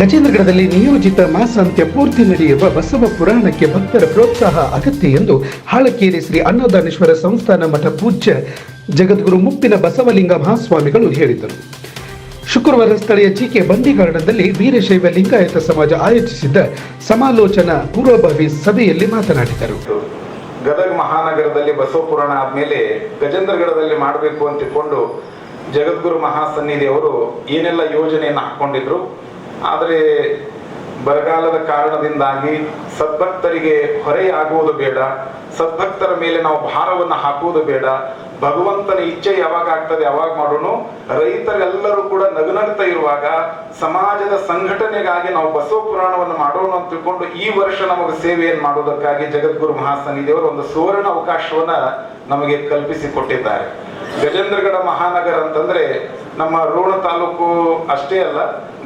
ಗಜೇಂದ್ರಗಡದಲ್ಲಿ ನಿಯೋಜಿತ ಮಾಸಾಂತ್ಯ ಪೂರ್ತಿ ನಡೆಯುವ ಬಸವ ಪುರಾಣಕ್ಕೆ ಭಕ್ತರ ಪ್ರೋತ್ಸಾಹ ಅಗತ್ಯ ಎಂದು ಹಾಳಕೇರಿ ಶ್ರೀ ಅನ್ನದಾನೇಶ್ವರ ಸಂಸ್ಥಾನ ಮಠ ಪೂಜ್ಯ ಜಗದ್ಗುರು ಮುಪ್ಪಿನ ಬಸವಲಿಂಗ ಮಹಾಸ್ವಾಮಿಗಳು ಹೇಳಿದರು. ಶುಕ್ರವಾರ ಸ್ಥಳೀಯ ಜಿಕೆ ಬಂಡಿಗಾರ್ಡನ್ನಲ್ಲಿ ವೀರಶೈವ ಲಿಂಗಾಯತ ಸಮಾಜ ಆಯೋಜಿಸಿದ್ದ ಸಮಾಲೋಚನಾ ಪೂರ್ವಭಾವಿ ಸಭೆಯಲ್ಲಿ ಮಾತನಾಡಿದರು. ಗದಗ ಮಹಾನಗರದಲ್ಲಿ ಬಸವ ಪುರಾಣ ಆದ್ಮೇಲೆ ಗಜೇಂದ್ರಗಡದಲ್ಲಿ ಮಾಡಬೇಕು ಅಂತಿಕೊಂಡು ಜಗದ್ಗುರು ಮಹಾಸನ್ನಿಧಿಯವರು ಏನೆಲ್ಲ ಯೋಜನೆಯನ್ನು ಹಾಕೊಂಡಿದ್ರು ಆದರೆ ಬರಗಾಲದ ಕಾರಣದಿಂದಾಗಿ ಸದ್ಭಕ್ತರಿಗೆ ಹೊರೆಯಾಗುವುದು ಬೇಡ. ಸದ್ಭಕ್ತರ ಮೇಲೆ ನಾವು ಭಾರವನ್ನು ಹಾಕುವುದು ಬೇಡ. ಭಗವಂತನ ಇಚ್ಛೆ ಯಾವಾಗ ಆಗ್ತದೆ ಯಾವಾಗ ಮಾಡೋಣ ರೈತರೆಲ್ಲರೂ ಕೂಡ ನಗುನಗ್ತಾ ಇರುವಾಗ ಸಮಾಜದ ಸಂಘಟನೆಗಾಗಿ ನಾವು ಬಸವ ಪುರಾಣವನ್ನು ಮಾಡೋಣ ಅಂತ ತಿಳ್ಕೊಂಡು ಈ ವರ್ಷ ನಮಗೆ ಸೇವೆಯನ್ನು ಮಾಡುವುದಕ್ಕಾಗಿ ಜಗದ್ಗುರು ಮಹಾಸನ್ನಿಧಿಯವರು ಒಂದು ಸುವರ್ಣ ಅವಕಾಶವನ್ನ ನಮಗೆ ಕಲ್ಪಿಸಿ ಕೊಟ್ಟಿದ್ದಾರೆ ಗಜೇಂದ್ರಗಡ ಮಹಾನಗರ ಅಂತಂದ್ರೆ ನಮ್ಮ ರೋಣ ತಾಲೂಕು ಅಷ್ಟೇ ಅಲ್ಲ,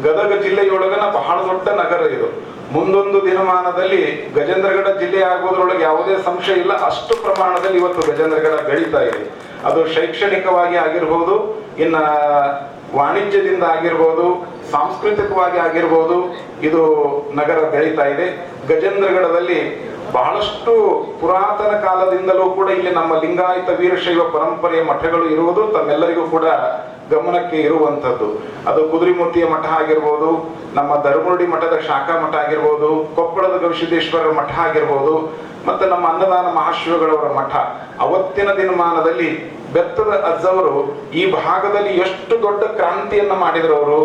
ಗದಗ ಜಿಲ್ಲೆಯೊಳಗನ ಬಹಳ ದೊಡ್ಡ ನಗರ ಇದು. ಮುಂದೊಂದು ದಿನಮಾನದಲ್ಲಿ ಗಜೇಂದ್ರಗಡ ಜಿಲ್ಲೆ ಆಗೋದ್ರೊಳಗೆ ಯಾವುದೇ ಸಂಶಯ ಇಲ್ಲ, ಅಷ್ಟು ಪ್ರಮಾಣದಲ್ಲಿ ಇವತ್ತು ಗಜೇಂದ್ರಗಡ ಬೆಳೀತಾ ಇದೆ. ಅದು ಶೈಕ್ಷಣಿಕವಾಗಿ ಆಗಿರ್ಬೋದು, ಇನ್ನ ವಾಣಿಜ್ಯದಿಂದ ಆಗಿರ್ಬೋದು, ಸಾಂಸ್ಕೃತಿಕವಾಗಿ ಆಗಿರ್ಬೋದು, ಇದು ನಗರ ಬೆಳೀತಾ ಇದೆ. ಗಜೇಂದ್ರಗಡದಲ್ಲಿ ಬಹಳಷ್ಟು ಪುರಾತನ ಕಾಲದಿಂದಲೂ ಕೂಡ ಇಲ್ಲಿ ನಮ್ಮ ಲಿಂಗಾಯತ ವೀರಶೈವ ಪರಂಪರೆಯ ಮಠಗಳು ಇರುವುದು, ತಮ್ಮೆಲ್ಲರಿಗೂ ಕೂಡ ಗಮನಕ್ಕೆ ಇರುವಂಥದ್ದು. ಅದು ಕುದುರೆಮೂರ್ತಿಯ ಮಠ ಆಗಿರ್ಬೋದು, ನಮ್ಮ ಧರ್ಮುರುಡಿ ಮಠದ ಶಾಖಾ ಮಠ ಆಗಿರ್ಬೋದು, ಕೊಪ್ಪಳದ ಗವಿಸಿದ್ದೇಶ್ವರರ ಮಠ ಆಗಿರ್ಬೋದು, ಮತ್ತೆ ನಮ್ಮ ಅನ್ನದಾನ ಮಹಾಶಿವಗಳವರ ಮಠ. ಅವತ್ತಿನ ದಿನಮಾನದಲ್ಲಿ ಬೆತ್ತದ ಅಜ್ಜವರು ಈ ಭಾಗದಲ್ಲಿ ಎಷ್ಟು ದೊಡ್ಡ ಕ್ರಾಂತಿಯನ್ನು ಮಾಡಿದ್ರು ಅವರು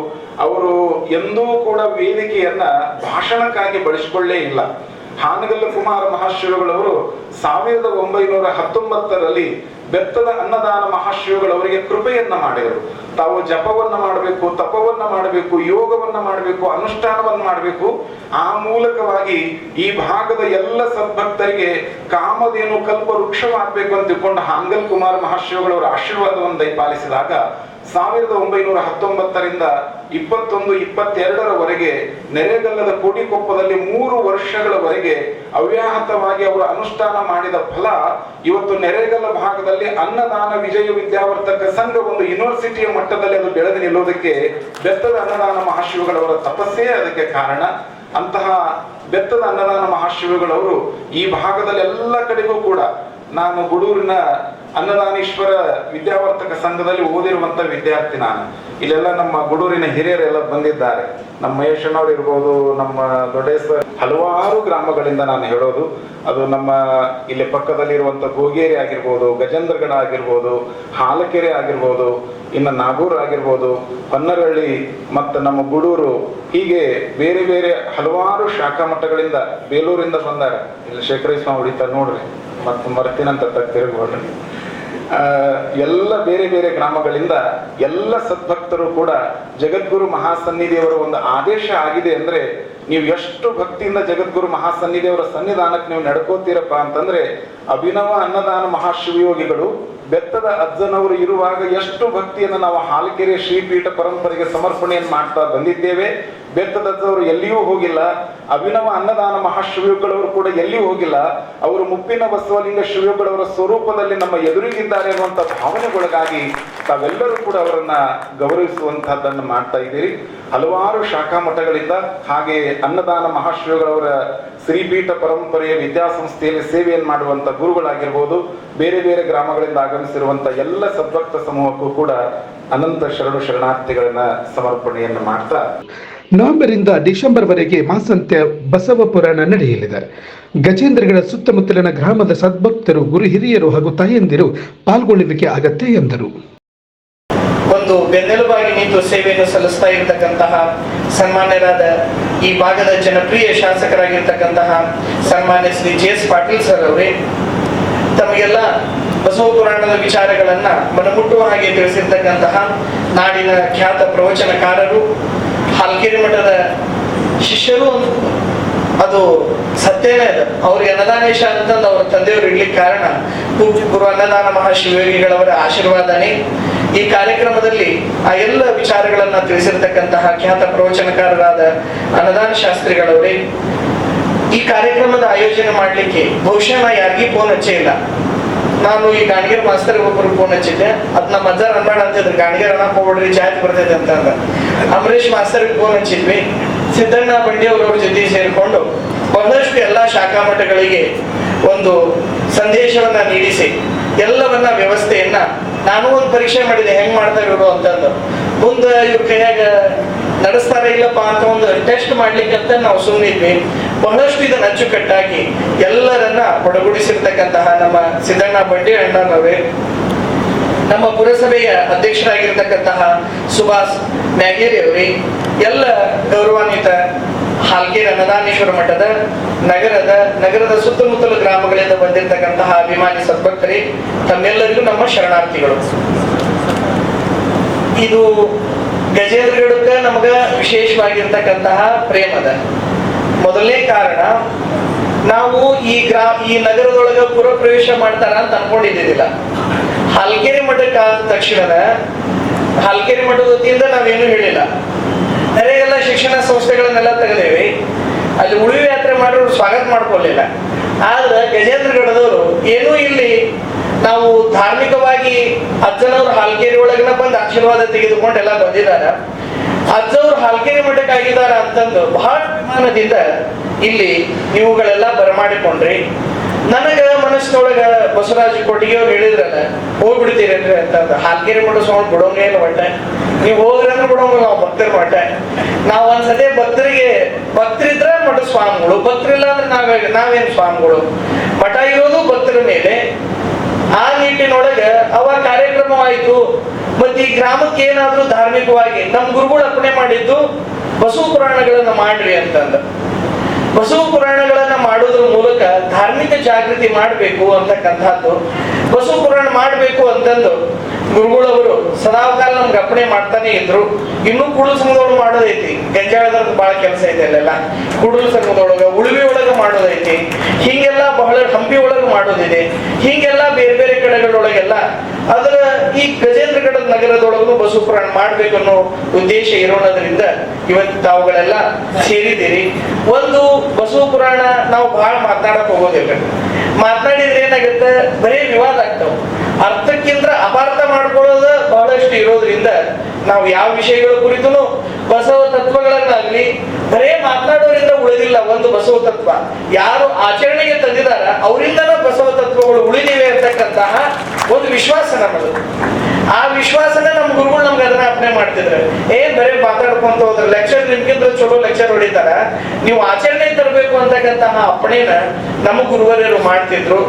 ಅವರು ಎಂದೂ ಕೂಡ ವೇದಿಕೆಯನ್ನ ಭಾಷಣಕ್ಕಾಗಿ ಬಳಸಿಕೊಳ್ಳೇ ಇಲ್ಲ. ಹಾನಗಲ್ಲ ಕುಮಾರ ಮಹಾಶಿವಗಳವರು ಸಾವಿರದ ಒಂಬೈನೂರ ಹತ್ತೊಂಬತ್ತರಲ್ಲಿ ಬೆತ್ತದ ಅನ್ನದಾನ ಮಹಾಶಿವಗಳವರಿಗೆ ಕೃಪೆಯನ್ನ ಮಾಡಿದರು. ತಾವು ಜಪವನ್ನ ಮಾಡಬೇಕು, ತಪವನ್ನ ಮಾಡಬೇಕು, ಯೋಗವನ್ನ ಮಾಡಬೇಕು, ಅನುಷ್ಠಾನವನ್ನ ಮಾಡಬೇಕು. ಆ ಮೂಲಕವಾಗಿ ಈ ಭಾಗದ ಎಲ್ಲ ಸದ್ಭಕ್ತರಿಗೆ ಕಾಮಧೇನು ಕಲ್ಪ ವೃಕ್ಷವಾಗಬೇಕು ಅಂತ ತಿಳ್ಕೊಂಡು ಹಾಂಗಲ್ ಕುಮಾರ್ ಮಹಾಶಿವಗಳವರ ಆಶೀರ್ವಾದವನ್ನು ದಯಪಾಲಿಸಿದಾಗ ಸಾವಿರದ ಒಂಬೈನೂರ ಹತ್ತೊಂಬತ್ತರಿಂದ ಇಪ್ಪತ್ತೊಂದು, ಇಪ್ಪತ್ತೆರಡರವರೆಗೆ ನೆರೆಗಲ್ಲದ ಕೋಡಿಕೊಪ್ಪದಲ್ಲಿ ಮೂರು ವರ್ಷಗಳವರೆಗೆ ಅವ್ಯಾಹತವಾಗಿ ಅವರು ಅನುಷ್ಠಾನ ಮಾಡಿದ ಫಲ ಇವತ್ತು ನೆರೆಗಲ್ಲ ಭಾಗದಲ್ಲಿ ಅನ್ನದಾನ ವಿಜಯ ವಿದ್ಯಾವರ್ತಕ ಸಂಘ ಒಂದು ಯೂನಿವರ್ಸಿಟಿಯ ಮಟ್ಟದಲ್ಲಿ ಅದು ಬೆಳೆದು ನಿಲ್ಲೋದಕ್ಕೆ ಬೆತ್ತದ ಅನ್ನದಾನ ಮಹಾಶಿವಗಳವರ ತಪಸ್ಸೇ ಅದಕ್ಕೆ ಕಾರಣ. ಅಂತಹ ಬೆತ್ತದ ಅನ್ನದಾನ ಮಹಾಶಿವಗಳವರು ಈ ಭಾಗದಲ್ಲಿ ಎಲ್ಲ ಕಡೆಗೂ ಕೂಡ ನಾನು ಗುಡೂರಿನ ಅನ್ನದಾನೇಶ್ವರ ವಿದ್ಯಾವರ್ತಕ ಸಂಘದಲ್ಲಿ ಓದಿರುವಂತ ವಿದ್ಯಾರ್ಥಿ ನಾನು. ಇಲ್ಲೆಲ್ಲ ನಮ್ಮ ಗುಡೂರಿನ ಹಿರಿಯರೆಲ್ಲ ಬಂದಿದ್ದಾರೆ. ನಮ್ಮ ಮಹೇಶನವ್ರು ಇರ್ಬೋದು, ನಮ್ಮ ದೊಡ್ಡೇಶ್ವರ ಹಲವಾರು ಗ್ರಾಮಗಳಿಂದ ನಾನು ಹೇಳೋದು ಅದು ನಮ್ಮ ಇಲ್ಲಿ ಪಕ್ಕದಲ್ಲಿರುವಂಥ ಗೋಗೇರಿ ಆಗಿರ್ಬೋದು ಗಜೇಂದ್ರಗಡ ಆಗಿರ್ಬೋದು ಹಾಲಕೆರೆ ಆಗಿರ್ಬೋದು ಇನ್ನು ನಾಗೂರು ಆಗಿರ್ಬೋದು ಹೊನ್ನರಹಳ್ಳಿ ಮತ್ತು ನಮ್ಮ ಗುಡೂರು ಹೀಗೆ ಬೇರೆ ಬೇರೆ ಹಲವಾರು ಶಾಖಾ ಮಠಗಳಿಂದ ಬೇಲೂರಿಂದ ಬಂದಾರೆ. ಇಲ್ಲಿ ಶೇಖರೇಶ್ವರ ಹೊಡಿತಾರೆ ನೋಡ್ರಿ. ಮತ್ತು ಮರ್ತಿನಂತ ತಿರುಗಿ ಆ, ಎಲ್ಲ ಬೇರೆ ಬೇರೆ ಗ್ರಾಮಗಳಿಂದ ಎಲ್ಲ ಸದ್ಭಕ್ತರು ಕೂಡ ಜಗದ್ಗುರು ಮಹಾಸನ್ನಿಧಿಯವರ ಒಂದು ಆದೇಶ ಆಗಿದೆ ಅಂದ್ರೆ ನೀವು ಎಷ್ಟು ಭಕ್ತಿಯಿಂದ ಜಗದ್ಗುರು ಮಹಾಸನ್ನಿಧಿಯವರ ಸನ್ನಿಧಾನಕ್ಕೆ ನೀವು ನಡ್ಕೋತೀರಪ್ಪ ಅಂತಂದ್ರೆ ಅಭಿನವ ಅನ್ನದಾನ ಮಹಾಶಿವಯೋಗಿಗಳು ಬೆತ್ತದ ಅಜ್ಜನವರು ಇರುವಾಗ ಎಷ್ಟು ಭಕ್ತಿಯನ್ನು ನಾವು ಹಾಲಕೆರೆ ಶ್ರೀಪೀಠ ಪರಂಪರೆಗೆ ಸಮರ್ಪಣೆಯನ್ನು ಮಾಡ್ತಾ ಬಂದಿದ್ದೇವೆ. ಬೆತ್ತದ ಅಜ್ಜವರು ಎಲ್ಲಿಯೂ ಹೋಗಿಲ್ಲ. ಅಭಿನವ ಅನ್ನದಾನ ಮಹಾಶಿವಗಳವರು ಕೂಡ ಎಲ್ಲಿಯೂ ಹೋಗಿಲ್ಲ. ಅವರು ಮುಪ್ಪಿನ ಬಸವಲಿಂಗ ಶಿವಗಳವರ ಸ್ವರೂಪದಲ್ಲಿ ನಮ್ಮ ಎದುರಿಗಿದ್ದಾರೆ ಅನ್ನುವಂಥ ಭಾವನೆಗೊಳಗಾಗಿ ತಾವೆಲ್ಲರೂ ಕೂಡ ಅವರನ್ನ ಗೌರವಿಸುವಂತಹದ್ದನ್ನು ಮಾಡ್ತಾ ಇದ್ದೀರಿ. ಹಲವಾರು ಶಾಖಾ ಮಠಗಳಿಂದ ಹಾಗೆ ಅನ್ನದಾನ ಮಹಾಶಿವಗಳವರ ಶ್ರೀಪೀಠ ಪರಂಪರೆಯ ವಿದ್ಯಾಸಂಸ್ಥೆಯಲ್ಲಿ ಸೇವೆಯನ್ನು ಮಾಡುವಂಥ ಗುರುಗಳಾಗಿರ್ಬೋದು, ಬೇರೆ ಬೇರೆ ಗ್ರಾಮಗಳಿಂದ ಆಗಮಿಸಿರುವಂಥ ಎಲ್ಲ ಸದ್ಭಕ್ತ ಸಮೂಹಕ್ಕೂ ಕೂಡ ಅನಂತ ಶರಣು ಶರಣಾರ್ಥಿಗಳನ್ನ ಸಮರ್ಪಣೆಯನ್ನು ಮಾಡ್ತಾ ನವೆಂಬರಿಂದ ಡಿಸೆಂಬರ್ವರೆಗೆ ಮಾಸಂತ್ಯ ಬಸವ ಪುರಾಣ ನಡೆಯಲಿದೆ. ಗಜೇಂದ್ರಗಡ ಸುತ್ತಮುತ್ತಲಿನ ಗ್ರಾಮದ ಸದ್ಭಕ್ತರು, ಗುರು ಹಿರಿಯರು ಹಾಗೂ ತಾಯಂದಿರು ಪಾಲ್ಗೊಳ್ಳುವಿಕೆ ಅಗತ್ಯ ಎಂದರು. ಒಂದು ಬೆನ್ನೆಲುಬಾಗಿ ನಿಂತು ಸೇವೆಯನ್ನು ಸಲ್ಲಿಸ್ತಾ ಇರತಕ್ಕಂತಹ ಸನ್ಮಾನ್ಯರಾದ ಈ ಭಾಗದ ಜನಪ್ರಿಯ ಶಾಸಕರಾಗಿರ್ತಕ್ಕಂತಹ ಸನ್ಮಾನ್ಯ Shri J S Patil sir ಅವರೇ, ತಮಗೆಲ್ಲ ಬಸವ ಪುರಾಣದ ವಿಚಾರಗಳನ್ನ ಮನಮುಟ್ಟುವ ಹಾಗೆ ತಿಳಿಸಿರ್ತಕ್ಕಂತಹ ನಾಡಿನ ಖ್ಯಾತ ಪ್ರವಚನಕಾರರು ಹಾಲ್ಕೆರೆ ಮಠದ ಶಿಷ್ಯರು ಅದು ಸತ್ಯನೇ ಅದು. ಅವ್ರಿಗೆ ಅನ್ನದಾನೇಶ ಅಂತಂದು ಅವ್ರ ತಂದೆಯವರು ಇಡ್ಲಿಕ್ಕೆ ಕಾರಣ. ಪೂಜ್ಯ ಗುರು ಅನ್ನದಾನ ಮಹಾಶಿವಯೋಗಿಗಳವರ ಆಶೀರ್ವಾದನೇ. ಈ ಕಾರ್ಯಕ್ರಮದಲ್ಲಿ ಆ ಎಲ್ಲ ವಿಚಾರಗಳನ್ನ ತಿಳಿಸಿರ್ತಕ್ಕಂತಹ ಖ್ಯಾತ ಪ್ರವಚನಕಾರರಾದ ಅನ್ನದಾನ ಶಾಸ್ತ್ರಿಗಳವರೇ, ಈ ಕಾರ್ಯಕ್ರಮದ ಆಯೋಜನೆ ಮಾಡಲಿಕ್ಕೆ ಬಹುಶಃ ಯಾರಿಗೂ ಫೋನ್ ಹಚ್ಚೇ ಇಲ್ಲ. ನಾನು ಈ ಗಾಣಿಗೆ ಮಾಸ್ತರ್ ಒಬ್ಬರು ಫೋನ್ ಹಚ್ಚಿದ್ದೆ. ಅದ್ ನಮ್ಮ ಅಜ್ಜ ಅನ್ಬೇಡ ಅಂತಿದ್ರು ಗಾಣಿಗೆ ಅನ್ನಕ್ ಹೋಗ್ಬಿಡ್ರಿ ಜಾತಿ ಬರ್ತೈತೆ ಅಂತ ಅಂದ. ಅಮರೇಶ್ ಮಾಸ್ತರ್ ಫೋನ್ ಹಚ್ಚಿದ್ವಿ. ಸಿದ್ದಣ್ಣ ಬಂಡಿ ಅವರವ್ರ ಜೊತೆ ಸೇರಿಕೊಂಡು ಬಹಳಷ್ಟು ಎಲ್ಲಾ ಶಾಖಾ ಮಠಗಳಿಗೆ ಒಂದು ಸಂದೇಶವನ್ನ ನೀಡಿಸಿ, ಎಲ್ಲವನ್ನ ವ್ಯವಸ್ಥೆಯನ್ನ ನಾನು ಒಂದು ಪರೀಕ್ಷೆ ಮಾಡಿದೆ, ಹೆಂಗ್ ಮಾಡ್ತಾ ಇವರು ಅಂತಂದು ಮುಂದೆ ಇವ್ರ ಕೈಯಾಗ ನಡೆಸ್ತಾರ ಇಲ್ಲಪ್ಪ ಅಂತ ಒಂದು ಟೆಸ್ಟ್ ಮಾಡ್ಲಿಕ್ಕೆ ಅಂತ ನಾವು ಸುಮ್ಮನಿದ್ವಿ ಬಹಳಷ್ಟು ಇದನ್ನ ಅಚ್ಚುಕಟ್ಟಾಗಿ ಎಲ್ಲರನ್ನ ಒಡಗೂಡಿಸಿರ್ತಕ್ಕಂತಹ ನಮ್ಮ ಸಿದ್ದಣ್ಣ ಬಂಡಿ ಅಣ್ಣನವರೇ ನಮ್ಮ ಪುರಸಭೆಯ ಅಧ್ಯಕ್ಷರಾಗಿರ್ತಕ್ಕಂತಹ ಸುಭಾಷ್ ಮ್ಯಾಗೇರಿ ಅವರೇ, ಎಲ್ಲ ಗೌರವಾನ್ವಿತ ಹಾಲ್ಕೇರಿ ಅನ್ನದಾನೇಶ್ವರ ಮಠದ ನಗರದ ನಗರದ ಸುತ್ತಮುತ್ತಲ ಗ್ರಾಮಗಳಿಂದ ಬಂದಿರತಕ್ಕಂತಹ ಅಭಿಮಾನಿ ಸದ್ಭಕ್ತರೇ, ತಮ್ಮೆಲ್ಲರಿಗೂ ನಮ್ಮ ಶರಣಾರ್ಥಿಗಳು. ಇದು ಗಜೇಂದ್ರಗಡಕ್ಕ ನಮಗ ವಿಶೇಷವಾಗಿರ್ತಕ್ಕಂತಹ ಪ್ರೇಮದ. ಮೊದಲನೇ ಕಾರಣ, ನಾವು ಈ ಗ್ರಾ, ಈ ನಗರದೊಳಗ ಪುರ ಪ್ರವೇಶ ಮಾಡ್ತಾರ ಅಂತ ಅನ್ಕೊಂಡಿದ್ದಿಲ್ಲ ಹಲ್ಕೆರೆ ಮಠಕ್ಕೆ ಆದ ತಕ್ಷಣ ಹಲ್ಕೆರೆ ಮಠದ ವತಿಯಿಂದ ನಾವೇನು ಹೇಳಿಲ್ಲ. ಎಲ್ಲ ಶಿಕ್ಷಣ ಸಂಸ್ಥೆಗಳನ್ನೆಲ್ಲ ತೆಗೆದೇವಿ. ಅಲ್ಲಿ ಉಳಿವು ಯಾತ್ರೆ ಮಾಡೋರು ಸ್ವಾಗತ ಮಾಡ್ಕೊಳ್ಳಿಲ್ಲ ಆದ್ರೆ ಗಜೇಂದ್ರಗಡದವರು ಏನೂ ಇಲ್ಲಿ ನಾವು ಧಾರ್ಮಿಕವಾಗಿ ಅಜ್ಜನವ್ರ ಹಾಲ್ಕೇರಿ ಒಳಗನ ಬಂದು ಆಶೀರ್ವಾದ ತೆಗೆದುಕೊಂಡು ಎಲ್ಲ ಬಂದಿದ್ದಾರೆ. ಅಜ್ಜವ್ರು ಹಾಲ್ಕೆರೆ ಮಠಕ್ಕೆ ಆಗಿದಾರ ಅಂತಂದು ಬಹಳ ಅಭಿಮಾನದಿಂದ ಇಲ್ಲಿ ನೀವುಗಳೆಲ್ಲ ಬರಮಾಡಿಕೊಂಡ್ರಿ. ನನಗ ಮನಸ್ಸಿನೊಳಗ ಬಸವರಾಜ ಕೊಟ್ಟಿಗೆ ಅವ್ರು ಹೇಳಿದ್ರಲ್ಲ ಹೋಗ್ಬಿಡ್ತೀರೇನ್ರಿ ಅಂತಂದ. ಹಾಲ್ಕೇರಿ ಮಠ ಸ್ವಾಮಿ ಬಿಡೋಂಗೇ ಇಲ್ಲ ಒಟ್ಟ ನೀವು ಹೋಗ್ರಂದ್ರೆ ಬಿಡೋಂಗ ನಾವು ಭಕ್ತರು ಮಠ ನಾವು ಒಂದ್ಸತಿ ಭಕ್ತರಿಗೆ, ಭಕ್ತರಿದ್ರ ಮಠ ಸ್ವಾಮಿಗಳು, ಭಕ್ತರಿಲ್ಲ ಅಂದ್ರೆ ನಾವೇ ನಾವೇನು ಸ್ವಾಮಿಗಳು? ಮಠ ಇರೋದು ಭಕ್ತರ ಮೇಲೆ. ಆ ನಿಟ್ಟಿನೊಳಗ ಅವ ಕಾರ್ಯಕ್ರಮವಾಯಿತು. ಮತ್ತೆ ಈ ಗ್ರಾಮಕ್ಕೆ ಏನಾದ್ರೂ ಧಾರ್ಮಿಕವಾಗಿ ನಮ್ಮ ಗುರುಗಳು ಅರ್ಪಣೆ ಮಾಡಿದ್ದು ಬಸವ ಪುರಾಣಗಳನ್ನ ಮಾಡ್ರಿ ಅಂತಂದ. ಬಸವ ಪುರಾಣಗಳನ್ನ ಮಾಡೋದ್ರ ಮೂಲಕ ಧಾರ್ಮಿಕ ಜಾಗೃತಿ ಮಾಡಬೇಕು ಅಂತಕ್ಕಂಥದ್ದು. ಬಸವ ಪುರಾಣ ಮಾಡಬೇಕು ಅಂತಂದು ಗುರುಗಳವರು ಸದಾಕಾಲ ನಮ್ಗೆ ಅಪ್ಪಣೆ ಮಾಡ್ತಾನೆ ಇದ್ರು. ಇನ್ನೂ ಕೂಡಲ ಸಂಘದೊಳಗೆ ಮಾಡೋದೈತಿ. ಗಂಜಾಳದ ಬಹಳ ಕೆಲಸ ಇದೆ ಅಲ್ಲೆಲ್ಲ. ಕೂಡಲ ಸಂಘದೊಳಗ ಉಳುವೆ ಒಳಗ ಮಾಡೋದೈತಿ. ಹೀಗೆಲ್ಲ ಬಹಳ ಹಂಪಿ ಒಳಗ ಮಾಡೋದಿದೆ. ಹೀಗೆಲ್ಲ ಬೇರೆ ಬೇರೆ ಕಡೆಗಳೊಳಗೆಲ್ಲ. ಅದರ ಈ ಗಜೇಂದ್ರಗಡ ನಗರದೊಳಗೂ ಬಸವ ಪುರಾಣ ಮಾಡ್ಬೇಕು ಅನ್ನೋ ಉದ್ದೇಶ ಇರೋಣದ್ರಿಂದ ಇವತ್ತು ತಾವುಗಳೆಲ್ಲ ಸೇರಿದ್ದೀರಿ. ಒಂದು ಬಸವ ಪುರಾಣ ನಾವು ಬಹಳ ಮಾತನಾಡಕ್ ಹೋಗೋದಿಲ್ಲ. ಮಾತನಾಡಿದ್ರೆ ಏನಾಗುತ್ತೆ? ಬರೀ ವಿವಾದ ಆಗ್ತಾವ. ಅರ್ಥಕ್ಕಿಂತ ಅಪಾರ್ಥ ಮಾಡ್ಕೊಳ್ಳೋದು ಬಹಳಷ್ಟು ಇರೋದ್ರಿಂದ ನಾವು ಯಾವ ವಿಷಯಗಳ ಕುರಿತು ಬಸವ ತತ್ವಗಳನ್ನಾಗ್ಲಿ ಬರೇ ಮಾತನಾಡೋರಿಂದ ಉಳಿದಿಲ್ಲ ಒಂದು ಬಸವ ತತ್ವ. ಯಾರು ಆಚರಣೆಗೆ ತಂದಿದಾರ ಅವರಿಂದನ ಬಸವ ತತ್ವಗಳು ಉಳಿದಿವೆ ಅಂತಕ್ಕಂತಹ ಒಂದು ವಿಶ್ವಾಸ ನಮ್ಮದು. ಆ ವಿಶ್ವಾಸನ ನಮ್ಮ ಗುರುಗಳು ನಮ್ಗೆ ಅದನ್ನ ಅಪ್ನೆ ಮಾಡ್ತಿದ್ರು. ಏನ್ ಬರೇ ಮಾತಾಡ್ಕೊಂತ ಹೋದ್ರೆ ಲೆಕ್ಚರ್ ನಿಮ್ಗಿಂತ ಚಲೋ ಲೆಕ್ಚರ್ ಹೊಡಿತಾರ. ನೀವು ಆಚರಣೆ ತರಬೇಕು ಅಂತಕ್ಕಂತಹ ಅಪ್ಪಣೆನ ನಮ್ಮ ಗುರುವರ್ಯರು ಮಾಡ್ತಿದ್ರು.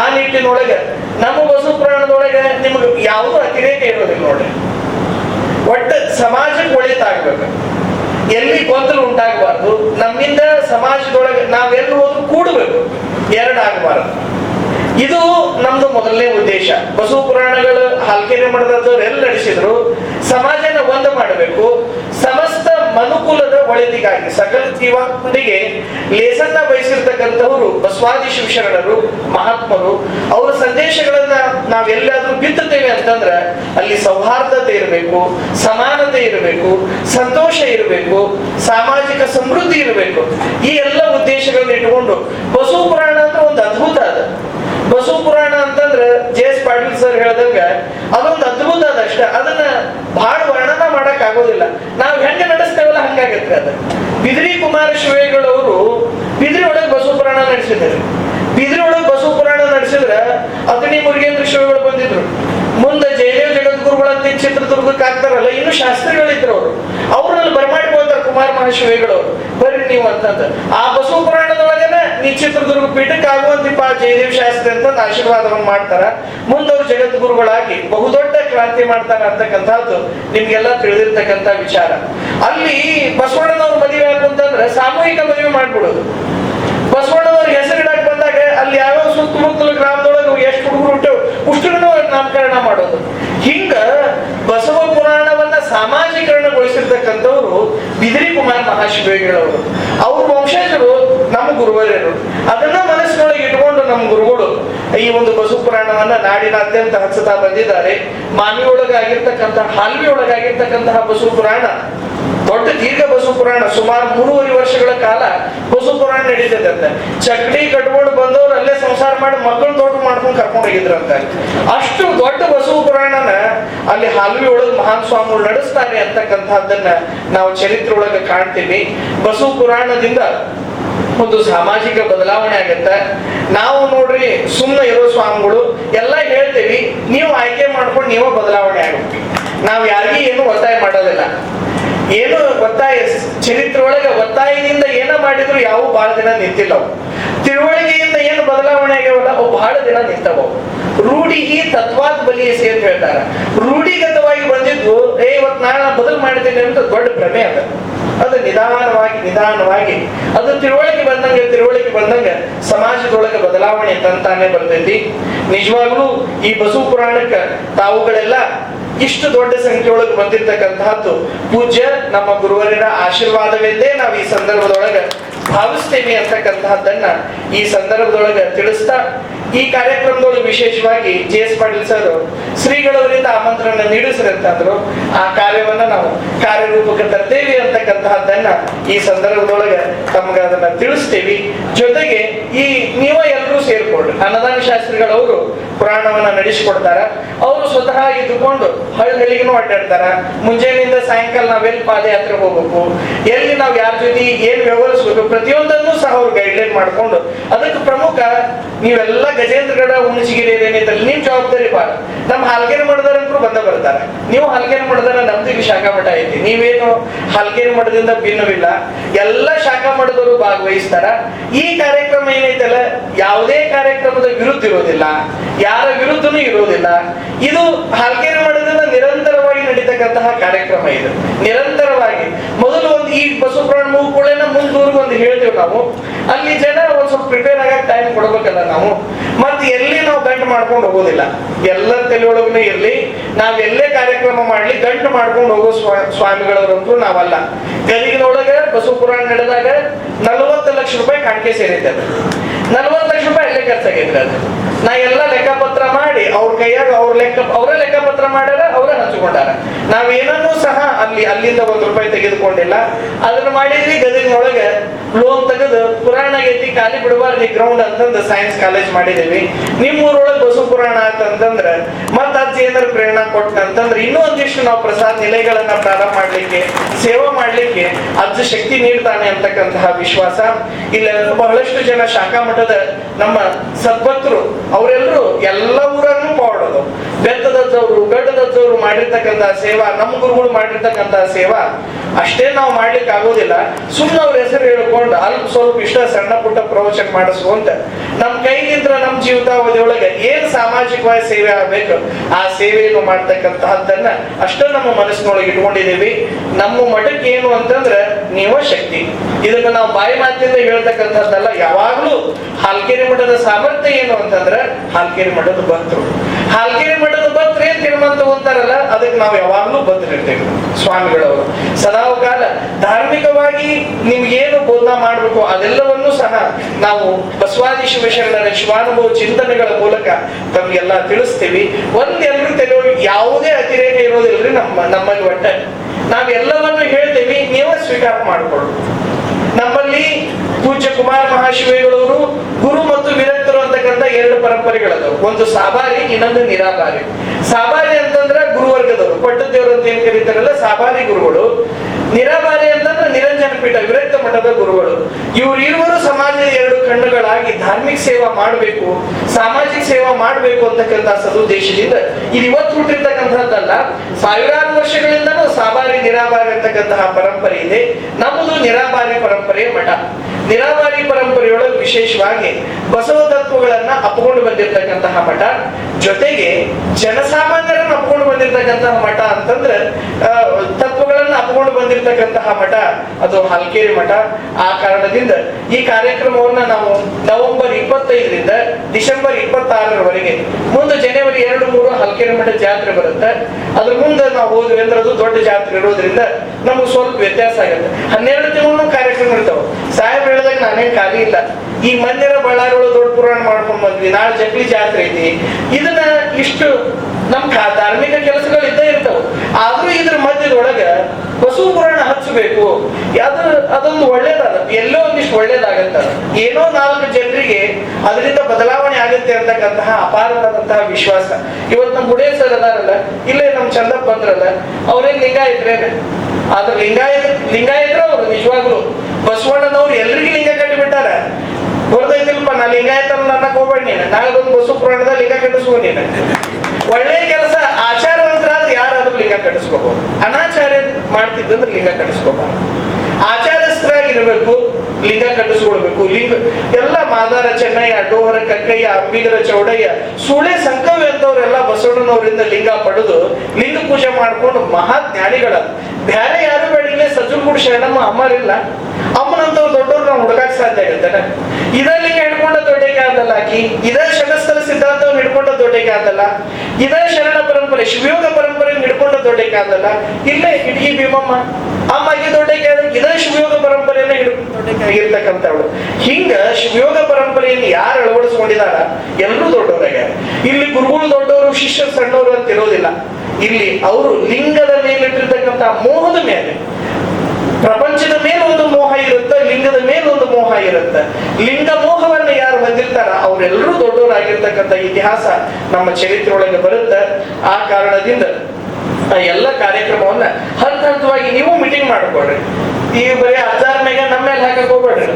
ಆ ನಿಟ್ಟಿನೊಳಗೆ ನಮ್ಮ ಬಸವ ಪುರಾಣದೊಳಗೆ ನಿಮ್ಗೆ ಯಾವುದೂ ಅತಿರೇಕ ಇರೋದಿಲ್ಲ ನೋಡ್ರಿ. ಒಟ್ಟು ಸಮಾಜಕ್ಕೆ ಒಳಿತಾಗ್ಬೇಕು. ಎಲ್ಲಿ ಗೊಂದಲ ಉಂಟಾಗಬಾರ್ದು ನಮ್ಮಿಂದ ಸಮಾಜದೊಳಗೆ ನಾವೆಲ್ಲರೂ ಹೋದ್ರು ಕೂಡಬೇಕು. ಎರಡಾಗಬಾರದು. ಇದು ನಮ್ದು ಮೊದಲನೇ ಉದ್ದೇಶ. ಬಸವ ಪುರಾಣಗಳು ಹಲ್ಕೆನೆ ಮಾಡಿದವರು ಎಲ್ಲ ನಡೆಸಿದ್ರು, ಸಮಾಜನ ಒಂದು ಮಾಡಬೇಕು. ಸಮಸ್ತ ಮನುಕುಲದ ಒಳಿತಿಗಾಗಿ, ಸಕಲ ಜೀವಾತ್ಮನಿಗೆ ಲೇಸನ್ನ ವಹಿಸಿರ್ತಕ್ಕಂಥವರು ಬಸವಾದಿ ಶಿವಶರಣರು, ಮಹಾತ್ಮರು. ಅವರ ಸಂದೇಶಗಳನ್ನ ನಾವೆಲ್ಲಾದ್ರೂ ಬಿತ್ತುತ್ತೇವೆ ಅಂತಂದ್ರ, ಅಲ್ಲಿ ಸೌಹಾರ್ದತೆ ಇರಬೇಕು, ಸಮಾನತೆ ಇರಬೇಕು, ಸಂತೋಷ ಇರಬೇಕು, ಸಾಮಾಜಿಕ ಸಮೃದ್ಧಿ ಇರಬೇಕು. ಈ ಎಲ್ಲ ಉದ್ದೇಶಗಳನ್ನ ಇಟ್ಕೊಂಡು ಬಸವ ಪುರಾಣ ಅಂದ್ರೆ ಒಂದು ಅದ್ಭುತ ಅದ. ಬಸವ ಪುರಾಣ ಅಂತಂದ್ರೆ ಜೆ ಎಸ್ ಪಾಟೀಲ್ ಸರ್ ಹೇಳ್ದಂಗ ಅದೊಂದು ಅದ್ಭುತ ಅದ ಅಷ್ಟ. ಅದನ್ನ ಬಹಳ ವರ್ಣನ ಮಾಡಕ್ ಆಗೋದಿಲ್ಲ. ನಾವು ಹೆಂಗೆ ನಡೆಸ್ತೇವಲ್ಲ ಹಂಗಾಗತ್ತೆ ಅದ. ಬಿದ್ರಿ ಕುಮಾರ ಶಿವೇಗಳವರು ಬಿದ್ರಿ ಒಳಗೆ ಬಸವ ಪುರಾಣ ನಡೆಸಿದ್ರು ಬಿದ್ರಿ ಒಳಗೆ ಬಸವ ಪುರಾಣ ನಡೆಸಿದ್ರ ಅತನಿ ಮುರುಗೇಂದ್ರ ಶಿವಗಳು ಬಂದಿದ್ರು. ಮುಂದೆ ಜಯದೇವ ಅಂತ ಚಿತ್ರದುರ್ಗಕ್ಕೆ ಆಗ್ತಾರಲ್ಲ, ಇನ್ನು ಶಾಸ್ತ್ರಿಗಳಿದ್ರು ಅವರು. ಅವ್ರನ್ನ ಬರಮಾಡಿಕೊಳ್ತಾರೆ ಕುಮಾರ ಮಹಾಶಿವೇಗಳವರು. ಬರ್ರಿ ನೀವು ಅಂತಂದ. ಆ ಬಸವ ಪುರಾಣದೊಳಗನ ನೀ ಚಿತ್ರದುರ್ಗ ಪೀಠಕ್ಕೆ ಆಗುವಂತಿಪ್ಪ ಜಯದೇವ್ ಶಾಸ್ತ್ರಿ ಅಂತ ಆಶೀರ್ವಾದವನ್ನು ಮಾಡ್ತಾರ. ಮುಂದವರು ಜಗದ್ಗುರುಗಳಾಗಿ ಬಹುದೊಡ್ಡ ಕ್ರಾಂತಿ ಮಾಡ್ತಾರ ಅಂತಕ್ಕಂಥದ್ದು ನಿಮ್ಗೆಲ್ಲ ತಿಳಿದಿರ್ತಕ್ಕಂಥ ವಿಚಾರ. ಅಲ್ಲಿ ಬಸವಣ್ಣನವ್ರ ಮದುವೆ ಅಂತಂದ್ರೆ ಸಾಮೂಹಿಕ ಮದುವೆ ಮಾಡ್ಬಿಡೋದು. ಬಸವಣ್ಣನವ್ರ ಹೆಸರಿಡಕ್ ಬಂದಾಗ ಅಲ್ಲಿ ಯಾವ್ಯಾವ ಸುತ್ತಮುತ್ತಲ ಗ್ರಾಮದೊಳಗೆ ಎಷ್ಟು ಹುಡುಗರು ಹುಟ್ಟು ಉಷ್ಟುಗಳನ್ನು ನಾಮಕರಣ ಮಾಡೋದು. ಹಿಂಗ ಬಸವ ಪುರಾಣವನ್ನ ಸಾಮಾಜೀಕರಣಗೊಳಿಸಿರ್ತಕ್ಕಂಥವ್ರು ಬಿದಿರಿ ಕುಮಾರ್ ಮಹಾಶಿವಗಳವರು ಅವ್ರ ವಂಶಜರು ನಮ್ಮ ಗುರುವರ್ಯರು. ಅದನ್ನ ಮನಸ್ಸಿನೊಳಗೆ ಇಟ್ಕೊಂಡು ನಮ್ಮ ಗುರುಗಳು ಈ ಒಂದು ಬಸು ಪುರಾಣವನ್ನ ನಾಡಿನಾದ್ಯಂತ ಹಚ್ಚುತ್ತಾ ಬಂದಿದ್ದಾರೆ ಮಾನ್ವಿ ಹಾಲ್ವಿಯೊಳಗಾಗಿರ್ತಕ್ಕಂತಹ ಹಾಲ್ವಿ ಒಳಗಾಗಿರ್ತಕ್ಕಂತಹ ಬಸು ಪುರಾಣ, ದೊಡ್ಡ ದೀರ್ಘ ಬಸು ಪುರಾಣ, ಸುಮಾರು ಮೂರುವರೆ ವರ್ಷಗಳ ಕಾಲ ಬಸು ಪುರಾಣ ನಡೀತದಂತೆ. ಚಕ್ಡಿ ಕಟ್ಕೊಂಡು ಬಂದವರು ಅಲ್ಲೇ ಸಂಸಾರ ಮಾಡಿ ಮಕ್ಕಳು ದೊಡ್ಡ ಮಾಡ್ಕೊಂಡು ಕರ್ಕೊಂಡು ಹೋಗಿದ್ರಂತ ಅಷ್ಟು ದೊಡ್ಡ ಬಸವ ಪುರಾಣನ ಅಲ್ಲಿ ಹಾಲ್ವಿ ಒಳಗೆ ಮಹಾನ್ ಸ್ವಾಮಿಗಳು ನಡೆಸ್ತಾರೆ ಅಂತಕ್ಕಂಥದ್ದನ್ನ ನಾವು ಚರಿತ್ರೆ ಒಳಗೆ ಕಾಣ್ತೀವಿ. ಬಸವ ಪುರಾಣದಿಂದ ಒಂದು ಸಾಮಾಜಿಕ ಬದಲಾವಣೆ ಆಗತ್ತ. ನಾವು ನೋಡ್ರಿ ಸುಮ್ಮನೆ ಇರೋ ಸ್ವಾಮಿಗಳು ಎಲ್ಲ ಹೇಳ್ತೀವಿ, ನೀವು ಆಯ್ಕೆ ಮಾಡ್ಕೊಂಡು ನೀವು ಬದಲಾವಣೆ ಆಗುತ್ತೆ ನಾವು ಯಾರಿಗೂ ಏನು ಒತ್ತಾಯ ಮಾಡೋದಿಲ್ಲ. ಏನು ಒತ್ತಾಯ ಚರಿತ್ರೆ ಒಳಗೆ ಒತ್ತಾಯದಿಂದ ಏನ ಮಾಡಿದ್ರು ಯಾವ ಬಹಳ ದಿನ ನಿಂತಿಲ್ಲ ತಿಳುವಳಿಕೆಯಿಂದ ಏನು ಬದಲಾವಣೆ ಆಗ್ಯಾವಲ್ಲ, ಅವು ಬಹಳ ದಿನ ನಿಂತವ. ರೂಢಿ ಈ ತತ್ವಾತ್ ಸೇ ಅಂತ ಹೇಳ್ತಾರ. ರೂಢಿಗತವಾಗಿ ಬಂದಿದ್ದು, ಏ, ಇವತ್ ನಾನು ಬದಲು ಮಾಡ್ತೀನಿ ಅಂತ ದೊಡ್ಡ ಭ್ರಮೆ ಅದ. ಅದು ನಿಧಾನವಾಗಿ ನಿಧಾನವಾಗಿ. ಅದು ತಿಳುವಳಿಕೆ ಬಂದಂಗೆ, ತಿಳುವಳಿಕೆ ಬಂದಂಗ ಸಮಾಜದೊಳಗೆ ಬದಲಾವಣೆ ತಂತಾನೆ ಬರ್ತೈತಿ. ನಿಜವಾಗ್ಲೂ ಈ ಬಸವ ಪುರಾಣಕ್ಕ ತಾವುಗಳೆಲ್ಲ ಇಷ್ಟು ದೊಡ್ಡ ಸಂಖ್ಯೆಯೊಳಗೆ ಬಂದಿರತಕ್ಕಂತಹದ್ದು ಪೂಜ್ಯ, ನಮ್ಮ ಗುರುವರಿನ ಆಶೀರ್ವಾದವೆಂದೇ ನಾವು ಈ ಸಂದರ್ಭದೊಳಗೆ ಭಾವಿಸ್ತೇವೆ ಅಂತಕ್ಕಂತಹದ್ದನ್ನ ಈ ಸಂದರ್ಭದೊಳಗೆ ತಿಳಿಸ್ತಾ, ಈ ಕಾರ್ಯಕ್ರಮದೊಳಗೆ ವಿಶೇಷವಾಗಿ ಜಿ ಎಸ್ ಪಾಟೀಲ್ ಸರ್ ಶ್ರೀಗಳವರಿಂದ ಆಮಂತ್ರಣ ನೀಡಿಸಿರಂತಂದ್ರು ಆ ಕಾರ್ಯವನ್ನ ನಾವು ಕಾರ್ಯರೂಪಕ್ಕೆ ತರ್ತೇವೆ ಅಂತಕ್ಕಂತಹದ್ದನ್ನ ಈ ಸಂದರ್ಭದೊಳಗೆ ತಮಗ ಅದನ್ನ ತಿಳಿಸ್ತೇವೆ. ಜೊತೆಗೆ ಈ, ನೀವ ಎಲ್ಲರೂ ಸೇರ್ಕೊಂಡ್ರಿ ಅನ್ನದಾನ ಶಾಸ್ತ್ರಿಗಳವರು ಪುರಾಣವನ್ನ ನಡೆಸಿಕೊಡ್ತಾರ. ಅವರು ಸ್ವತಃ ಇದ್ದುಕೊಂಡು ಹಳ್ಳಿ ಹಳ್ಳಿಗೂ ಅಡ್ಡಾಡ್ತಾರ. ಮುಂಜಾನೆಯಿಂದ ಸಾಯಂಕಾಲ ನಾವೆಲ್ಲಿ ಪಾದಯಾತ್ರೆ ಹೋಗ್ಬೇಕು, ಎಲ್ಲಿ ನಾವು ಯಾರ ಜೊತೆ ಏನ್ ವ್ಯವಹರಿಸ್ಬೇಕು ಪ್ರತಿಯೊಂದನ್ನು ಸಹ ಅವ್ರು ಗೈಡ್ಲೈನ್ ಮಾಡ್ಕೊಂಡು ಅದಕ್ಕೆ ಪ್ರಮುಖ ನೀವೆಲ್ಲ ಗಜೇಂದ್ರಗಡ ಹುಣಸಿಗಿರಿ ಏನಿದ್ರಲ್ಲಿ ನಿಮ್ ಜವಾಬ್ದಾರಿ ಬಾಳ. ನಮ್ ಹಾಲ್ಗೇರಿ ಮಠದರಂತರೂ ಬಂದ ಬರ್ತಾರೆ. ನೀವು ಹಾಲ್ಗೇರಿ ಮಾಡದಾರ ನಮ್ದು ಇಲ್ಲಿ ಶಾಖಾ ಮಠ ಐತಿ. ನೀವೇನು ಹಾಲ್ಗೇರಿ ಮಠದಿಂದ ಭಿನ್ನವಿಲ್ಲ. ಎಲ್ಲ ಶಾಖಾ ಮಠದವರು ಭಾಗವಹಿಸ್ತಾರ. ಈ ಕಾರ್ಯಕ್ರಮ ಏನೈತಲ್ಲ, ಯಾವುದೇ ಕಾರ್ಯಕ್ರಮದ ವಿರುದ್ಧ ಇರುವುದಿಲ್ಲ, ಯಾರ ವಿರುದ್ಧನೂ ಇರೋದಿಲ್ಲ ಇದು ಹಲ್ಕೇರಿ ಮಠದಿಂದ ನಿರಂತರವಾಗಿ ನಡೀತಕ್ಕಂತಹ ಕಾರ್ಯಕ್ರಮ ಇದು. ನಿರಂತರವಾಗಿ. ಮೊದಲು ಒಂದು ಈ ಬಸವ ಪುರಾಣ ಕೂಡ ಮುಂದೂರ್ಗ ಒಂದು ಹೇಳ್ತೇವೆ ನಾವು. ಅಲ್ಲಿ ಜನ ಒಂದ್ ಸ್ವಲ್ಪ ಪ್ರಿಪೇರ್ ಆಗಕ್ ಟೈಮ್ ಕೊಡ್ಬೇಕಲ್ಲ ನಾವು. ಮತ್ತೆ ಎಲ್ಲಿ ನಾವು ಗಂಟು ಮಾಡ್ಕೊಂಡು ಹೋಗೋದಿಲ್ಲ. ಎಲ್ಲ ತಲೆಯೊಳಗನೆ ಇರ್ಲಿ. ನಾವ್ ಎಲ್ಲೇ ಕಾರ್ಯಕ್ರಮ ಮಾಡ್ಲಿ, ಗಂಟು ಮಾಡ್ಕೊಂಡು ಹೋಗೋ ಸ್ವಾ- ಸ್ವಾಮಿಗಳವರಂತೂ ನಾವಲ್ಲ. ಗದಗಿನೊಳಗ ಬಸವ ಪುರಾಣ ನಡೆದಾಗ ನಲವತ್ತು ಲಕ್ಷ ರೂಪಾಯಿ ಕಾಣಿಕೆ ಸೇರಿದ್ದೆ ನಲವತ್ತು ಲಕ್ಷ ರೂಪಾಯಿ ಅಲ್ಲೇ ಖರ್ಚಾಗೈತ್ರಿ ಅದು? ನಾ ಎಲ್ಲ ಲೆಕ್ಕಪತ್ರ ಮಾಡಿ, ಅವ್ರ ಕೈಯಾಗ ಅವ್ರ ಲೆಕ್ಕ ಅವರೇ ಲೆಕ್ಕಪತ್ರ ಮಾಡ್ಯಾರ, ಅವರೇ ಹಂಚಿಕೊಂಡಾರ. ಸಹ ಅಲ್ಲಿ ಅಲ್ಲಿಂದ ಒಂದ್ ರೂಪಾಯಿ ತೆಗೆದುಕೊಂಡಿಲ್ಲ. ಅದನ್ನ ಮಾಡಿದ್ವಿ, ಗದಗಿನೊಳಗೆ. ಲೋನ್ ತೆಗೆದು ಪುರಾಣ ಗೆದ್ದಿ ಖಾಲಿ ಬಿಡಬಾರ್ದು ಗ್ರೌಂಡ್ ಅಂತಂದು ಸೈನ್ಸ್ ಕಾಲೇಜ್ ಮಾಡಿದೀವಿ. ನಿಮ್ಮ ಊರೊಳಗೆ ಬಸವ ಪುರಾಣ ಅಂತಂದ್ರ, ಮತ್ತ ಅಜ್ಜಿ ಏನಾರ ಪ್ರೇರಣಾ ಕೊಟ್ಟಂತಂದ್ರೆ ಇನ್ನೂ ಒಂದಿಷ್ಟು ನಾವು ಪ್ರಸಾದ ನಿಲಯಗಳನ್ನ ಪ್ರಾರಂಭ ಮಾಡ್ಲಿಕ್ಕೆ, ಸೇವಾ ಮಾಡ್ಲಿಕ್ಕೆ ಅಜ್ಜ ಶಕ್ತಿ ನೀಡ್ತಾನೆ ಅಂತಕ್ಕಂತಹ ವಿಶ್ವಾಸ. ಇಲ್ಲ, ಬಹಳಷ್ಟು ಜನ ಶಾಖಾ ಮಠದ ನಮ್ಮ ಸದ್ಭಕ್ತರು, ಅವರೆಲ್ಲರೂ ಎಲ್ಲ ಊರನ್ನು ಮಾಡೋದು ಬೆತ್ತದಜ್ಜವರು ಜವರು ಮಾಡಿರ್ತಕ್ಕಂತಹ ಸೇವಾ, ನಮ್ಮ ಗುರುಗಳು ಮಾಡಿರ್ತಕ್ಕಂತಹ ಸೇವಾ, ಅಷ್ಟೇ ನಾವು ಮಾಡ್ಲಿಕ್ಕೆ ಆಗೋದಿಲ್ಲ. ಸುಮ್ಮನೆ ಅವ್ರ ಹೆಸರು ಹೇಳ್ಕೊಂಡು ಅಲ್ಪ ಸ್ವಲ್ಪ ಇಷ್ಟ ಸಣ್ಣ ಪುಟ್ಟ ಪ್ರವಚನ ಮಾಡಿಸುವಂತ. ನಮ್ಮ ಕೈಗಿಂತ ನಮ್ಮ ಜೀವಿತಾವಧಿಯೊಳಗೆ ಏನ್ ಸಾಮಾಜಿಕವಾಗಿ ಸೇವೆ ಆಗ್ಬೇಕು, ಆ ಸೇವೆಯನ್ನು ಮಾಡ್ತಕ್ಕಂತಹದ್ದನ್ನ ಅಷ್ಟೇ ನಮ್ಮ ಮನಸ್ಸಿನೊಳಗೆ ಇಟ್ಕೊಂಡಿದೀವಿ ನಮ್ಮ ಮಠಕ್ಕೆ ಏನು ಅಂತಂದ್ರೆ ನೀವ ಶಕ್ತಿ. ಇದನ್ನ ನಾವು ಬಾಯಿ ಮಾತಿಂದ ಹೇಳ್ತಕ್ಕಂಥದ್ದಲ್ಲ, ಯಾವಾಗ್ಲೂ ಹಾಲ್ಕೇರಿ ಮಠದ ಸಾಮರ್ಥ್ಯ ಏನು ಅಂತಂದ್ರೆ ಹಾಲ್ಕೇರಿ ಮಠದ ಭಕ್ತರು. ಹಾಲ್ಕೆರೆ ಮಠದ ಭಕ್ತರು ಏನ್ ತೀರ್ಮಾನ ಅದಕ್ಕೆ ನಾವು ಯಾವಾಗ್ಲೂ ಬದ್ಧರಿರ್ತೇವೆ ಸ್ವಾಮಿಗಳವರು. ಸದಾವ ಕಾಲ ಧಾರ್ಮಿಕವಾಗಿ ನಿಮ್ಗೇನು ಬೋಧನಾ ಮಾಡಬೇಕು ಅದೆಲ್ಲವನ್ನೂ ಸಹ ನಾವು ಬಸವಾದಿ ಶಿವಶರಣರ ಶಿವಾನುಭವ ಚಿಂತನೆಗಳ ಮೂಲಕ ತಮ್ಗೆಲ್ಲ ತಿಳಿಸ್ತೀವಿ. ಒಂದ್ ಎಲ್ರು ತಲೆ ಯಾವುದೇ ಅತಿರೇಕ ಇರೋದಿಲ್ರಿ ನಮ್ಮ, ನಮ್ಮಲ್ಲಿ ಒಟ್ಟ. ನಾವೆಲ್ಲವನ್ನು ಹೇಳ್ತೇವೆ, ನೀವೇ ಸ್ವೀಕಾರ ಮಾಡಿಕೊಳ್ಳಿ ನಮ್ಮಲ್ಲಿ ಪೂಜ್ಯ ಕುಮಾರ ಮಹಾಶಿವೇಗಳವರು ಗುರು ಮತ್ತು ಅಂತಕ್ಕಂಥ ಎರಡು ಪರಂಪರೆಗಳದವು. ಒಂದು ಸಾಬಾರಿ, ಇನ್ನೊಂದು ನಿರಾಬಾರಿ. ಸಾಬಾರಿ ಅಂತಂದ್ರೆ ಗುರುವರ್ಗದವರು. ಪಟ್ಟದೇವರು ಅಂತ ಏನ್ ಕರೀತಾರಲ್ಲ? ಸಾಬಾರಿ ಗುರುಗಳು. ನಿರಾಬಾರಿ ಅಂತಂದ್ರೆ ನಿರಂಜನ ಪೀಠ, ವಿರಕ್ತ ಮಠದ ಗುರುಗಳು. ಇವರಿರುವರು ಸಮಾಜದ ಎರಡು ಕಣ್ಣುಗಳಾಗಿ ಧಾರ್ಮಿಕ ಸೇವಾ ಮಾಡಬೇಕು, ಸಾಮಾಜಿಕ ಸೇವಾ ಮಾಡಬೇಕು ಅಂತಕ್ಕಂಥ ಸದುದ್ದೇಶದಿಂದ ಇದು ಇವತ್ತು ಹುಟ್ಟಿರ್ತಕ್ಕಂಥದ್ದಲ್ಲ. ಸಾವಿರಾರು ವರ್ಷಗಳಿಂದನೂ ಸಾಬಾರಿ, ನಿರಾಬಾರಿ ಅಂತಕ್ಕಂತಹ ಪರಂಪರೆ ಇದೆ. ನಮ್ಮದು ನಿರಾಬಾರಿ ಪರಂಪರೆಯ ಮಠ. ನಿರಾಬಾರಿ ವಿಶೇಷವಾಗಿ ಬಸವ ತತ್ವಗಳನ್ನ ಅಪ್ಕೊಂಡು ಬಂದಿರತಕ್ಕಂತಹ ಮಠ. ಜೊತೆಗೆ ಜನಸಾಮಾನ್ಯರನ್ನ ಅಪ್ಕೊಂಡು ಬಂದಿರತಕ್ಕಂತಹ ಮಠ ಅಂತಂದ್ರೆ ಆ, ಅಪ್ಕೊಂಡು ಬಂದಿರತಕ್ಕಂತಹ ಮಠ, ಅದು ಹಲ್ಕೇರಿ ಮಠ. ಆ ಕಾರಣದಿಂದ ಈ ಕಾರ್ಯಕ್ರಮವನ್ನ ನಾವು ನವೆಂಬರ್ ಇಪ್ಪತ್ತೈದರಿಂದ ಡಿಸೆಂಬರ್ ಇಪ್ಪತ್ತಾರರವರೆಗೆ, ಮುಂದೆ ಜನವರಿ ಎರಡು ಮೂರು ಹಲ್ಕೇರಿ ಮಠ ಜಾತ್ರೆ ಬರುತ್ತೆ. ಅದ್ರ ಮುಂದೆ ನಾವು ಹೋದ್ವಿ ಅಂದ್ರೆ ಅದು ದೊಡ್ಡ ಜಾತ್ರೆ ಇರೋದ್ರಿಂದ ನಮ್ಗೆ ಸ್ವಲ್ಪ ವ್ಯತ್ಯಾಸ ಆಗುತ್ತೆ. ಹನ್ನೆರಡು ತಿಂಗಳು ಕಾರ್ಯಕ್ರಮ ಇರ್ತಾವ. ಸಾಹೇಬ್ ಹೇಳಿದಾಗ ನಾನೇನ್ ಖಾಲಿ ಇಲ್ಲ. ಈ ಮಂದಿರ ಬಳ್ಳಾರಿ ಒಳಗೆ ದೊಡ್ಡ ಪುರಾಣ ಮಾಡ್ಕೊಂಡ್ ಬಂದ್ವಿ. ನಾಳೆ ಜಕ್ಲಿ ಜಾತ್ರೆ ಐತಿ. ಇದನ್ನ ಇಷ್ಟು ನಮ್ ಧಾರ್ಮಿಕ ಕೆಲಸಗಳು ಇದ್ದೇ ಇರ್ತಾವ ಆದ್ರೂ ಇದ್ರ ಮಧ್ಯದೊಳಗ ಬಸವ ಪುರಾಣ ಹಚ್ಚಬೇಕು ಅದು ಅದೊಂದು ಒಳ್ಳೇದದ ಎಲ್ಲೋ ಒಂದಿಷ್ಟು ಒಂದಿಷ್ಟು ಒಳ್ಳೇದಾಗತ್ತ ಏನೋ ನಾಲ್ಕು ಜನರಿಗೆ ಅದರಿಂದ ಬದಲಾವಣೆ ಆಗುತ್ತೆ ಅಂತಕ್ಕಂತಹ ಅಪಾರವಾದಂತಹ ವಿಶ್ವಾಸ. ಇವತ್ತು ನಮ್ಮ ಗುಡೇ ಸರ್ ಅದಾರಲ್ಲ, ಇಲ್ಲೇ ನಮ್ಮ ಚಂದ ಬಂದ್ರಲ್ಲ, ಅವ್ರೇನ್ ಲಿಂಗಾಯತ್ರೇನೆ ಆದ್ರೆ ಲಿಂಗಾಯತ್, ಲಿಂಗಾಯತ್ರ ಅವ್ರು ನಿಜವಾಗ್ಲು. ಬಸವಣ್ಣನವ್ರು ಎಲ್ರಿಗೂ ಲಿಂಗ ಕಟ್ಟಿಬಿಟ್ಟಾರ. ಹೊರದೈತಿಲ್ಪ ನಾ ಲಿಂಗಾಯತ ನನ್ನ ಹೋಗ್ಬೇಡ ನೀನು. ನಾಳೆ ಬಸವ ಪುರಾಣದ ಲಿಂಗ ಕಟ್ಟಿಸ್ಕೊ ನೀನು. ಒಳ್ಳೆ ಕೆಲಸ, ಆಚಾರವಂತರಾದ್ರೆ ಯಾರಾದ್ರೂ ಲಿಂಗ ಕಟ್ಟಿಸ್ಕೋಬಹುದು ಅನಾಚಾರ ಮಾಡ್ತಿದ್ದಂದ್ರೆ ಲಿಂಗ ಕಟ್ಟಿಸ್ಕೋಬಾರ ಆಚಾರಸ್ಥರಾಗಿರ್ಬೇಕು ಲಿಂಗ ಕಟ್ಟಿಸ್ಕೊಳ್ಬೇಕು ಲಿಂಗ ಎಲ್ಲ ಮಾದಾರ ಚೆನ್ನಯ್ಯ, ಡೋಹರ ಕಕ್ಕಯ್ಯ, ಅಂಬಿಗರ ಚೌಡಯ್ಯ, ಸುಳೆ ಸಂಕವೆಂತವರೆಲ್ಲ ಬಸವಣ್ಣನವರಿಂದ ಲಿಂಗ ಪಡೆದು ಲಿಂಗ ಪೂಜೆ ಮಾಡ್ಕೊಂಡು ಮಹಾ ಜ್ಞಾನಿಗಳ ಬೇರೆ ಯಾರು ಬೇಡಿಲ್ಲ ಸಜ್ಜುಗುಡು ಶರಣಮ್ಮ ಅಮ್ಮರಿಲ್ಲ ಅಮ್ಮನಂತವ್ರು ದೊಡ್ಡವ್ರು ನಾವು ಹುಡುಗಾಕ್ ಸಾಧ್ಯ ಆಗುತ್ತೆ ಇದೇ ಲಿಂಗ ಹಿಡ್ಕೊಂಡ ದೊಡ್ಡಕ್ಕೆ ಆದಲ್ಲ ಆಕಿ. ಇದೇ ಶನಸ್ಥಲ ಸಿದ್ಧಾಂತವನ್ನು ಹಿಡ್ಕೊಂಡ ದೊಡ್ಡಕ್ಕೆ ಆದಲ್ಲ. ಇದೇ ಶರಣ ಪರಂಪರೆ, ಶಿವಯೋಗ ಪರಂಪರೆ ಹಿಡ್ಕೊಂಡ ದೊಡ್ಡಕ್ಕೆ ಆದಲ್ಲ ಇಲ್ಲೇ ಇಡೀ ಭೀಮಮ್ಮ ಅಮ್ಮ ಈ ದೊಡ್ಡಕ್ಕೆ ಆದ ಇದೇ ಶಿವಯೋಗ ಪರಂಪರೆಯನ್ನ ಹಿಡ್ಕೊಂಡ ದೊಡ್ಡಕ್ಕೆ ಆಗಿರ್ತಕ್ಕಂಥವಳು ಹಿಂಗ ಶಿವಯೋಗ ಪರಂಪರೆಯನ್ನು ಯಾರು ಅಳವಡಿಸ್ಕೊಂಡಿದಾರ ಎಲ್ಲರೂ ದೊಡ್ಡವರಾಗ್ಯಾರ. ಇಲ್ಲಿ ಗುರುಗಳು ದೊಡ್ಡವರು ಶಿಷ್ಯ ಸಣ್ಣವರು ಅಂತ ಇರೋದಿಲ್ಲ. ಇಲ್ಲಿ ಅವರು ಲಿಂಗದ ಮೇಲೆ ಇಟ್ಟಿರ್ತಕ್ಕಂತಹ ಮೋಹದ ಮೇಲೆ. ಪ್ರಪಂಚದ ಮೇಲೆ ಒಂದು ಮೋಹ ಇರುತ್ತೆ, ಲಿಂಗದ ಮೇಲೆ ಒಂದು ಮೋಹ ಇರುತ್ತೆ. ಲಿಂಗ ಮೋಹವನ್ನ ಯಾರು ಹೊಂದಿರ್ತಾರ ಅವರೆಲ್ಲರೂ ದೊಡ್ಡವರಾಗಿರ್ತಕ್ಕಂಥ ಇತಿಹಾಸ ನಮ್ಮ ಚರಿತ್ರೆ ಒಳಗೆ ಬರುತ್ತೆ. ಆ ಕಾರಣದಿಂದ ಎಲ್ಲ ಕಾರ್ಯಕ್ರಮವನ್ನ ಹಂತ ಹಂತವಾಗಿ ನೀವು ಮೀಟಿಂಗ್ ಮಾಡ್ಕೊಡ್ರಿ ಈ ಬರೀ ಹಜಾರ್ ಮೇಗ ನಮ್ಮ ಮೇಲೆ ಹಾಕಕ್ ಹೋಗ್ಬೇಡ್ರಿ.